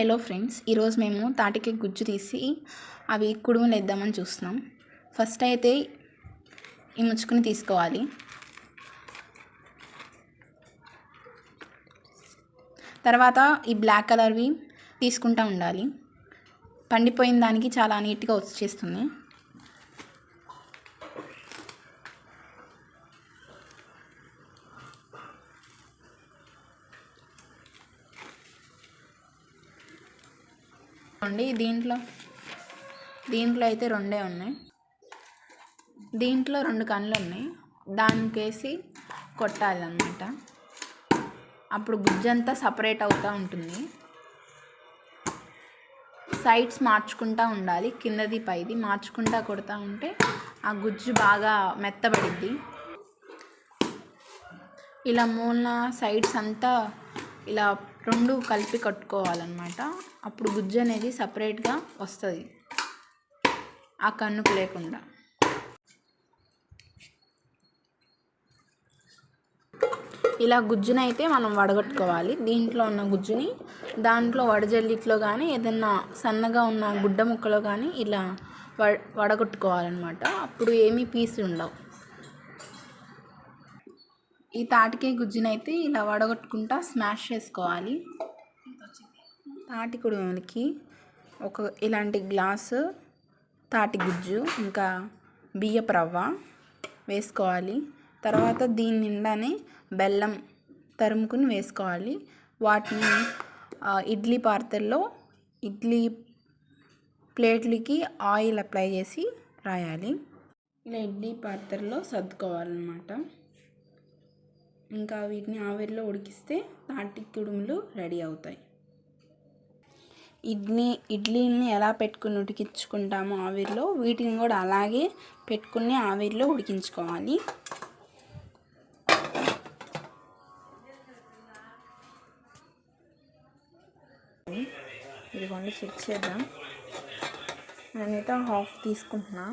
Hello friends ఈరోజు మేము తాటికి గుజ్జు తీసి అవి కుడుములు వేద్దామని చూస్తున్నాం. ఫస్ట్ అయితే ఈ ముచ్చుకుని తీసుకోవాలి. తర్వాత ఈ బ్లాక్ కలర్వి తీసుకుంటూ ఉండాలి. పండిపోయిన దానికి చాలా నీట్గా వచ్చేస్తుంది. అండి దీంట్లో దీంట్లో అయితే రెండే ఉన్నాయి. దీంట్లో రెండు కళ్ళు ఉన్నాయి. దానికేసి కొట్టాలి అన్నమాట అప్పుడు గుజ్జంతా సపరేట్ అవుతూ ఉంటుంది. సైడ్స్ మార్చుకుంటూ ఉండాలి కిందది పైది మార్చుకుంటా కొడతా ఉంటే ఆ గుజ్జు బాగా మెత్తబడిద్ది. ఇలా మూలన సైడ్స్ అంతా ఇలా రెండు కలిపి కట్టుకోవాలన్నమాట. అప్పుడు గుజ్జు అనేది సపరేట్గా వస్తుంది. ఆ కన్నుకు లేకుండా. ఇలా గుజ్జునైతే మనం వడగట్టుకోవాలి. దీంట్లో ఉన్న గుజ్జుని దాంట్లో వడజల్లిట్లో కానీ ఏదన్నా సన్నగా ఉన్న గుడ్డ ముక్కలో కానీ ఇలా వడ వడగొట్టుకోవాలన్నమాట. అప్పుడు ఏమీ పీసులు ఉండవు ఈ తాటికాయ గుజ్జునైతే ఇలా వడగొట్టుకుంటా స్మాష్ చేసుకోవాలి. తాటి కుడుములకి ఒక ఇలాంటి గ్లాసు తాటి గుజ్జు ఇంకా బియ్యపు రవ్వ వేసుకోవాలి. తర్వాత దీని నిండానే బెల్లం తరుముకుని వేసుకోవాలి. వాటిని ఇడ్లీ పాత్రలో ఇడ్లీ ప్లేట్లకి ఆయిల్ అప్లై చేసి రాయాలి. ఇలా ఇడ్లీ పాత్రలో సర్దుకోవాలన్నమాట. ఇంకా వీటిని ఆవిరిలో ఉడికిస్తే తాటి కుడుములు రెడీ అవుతాయి. ఇడ్లీ ఇడ్లీని ఎలా పెట్టుకుని ఉడికించుకుంటామో ఆవిరిలో వీటిని కూడా అలాగే పెట్టుకుని ఆవిరిలో ఉడికించుకోవాలి. ఇదిగోండి చెక్ చేద్దాం. నేనైతే హాఫ్ తీసుకుంటున్నా.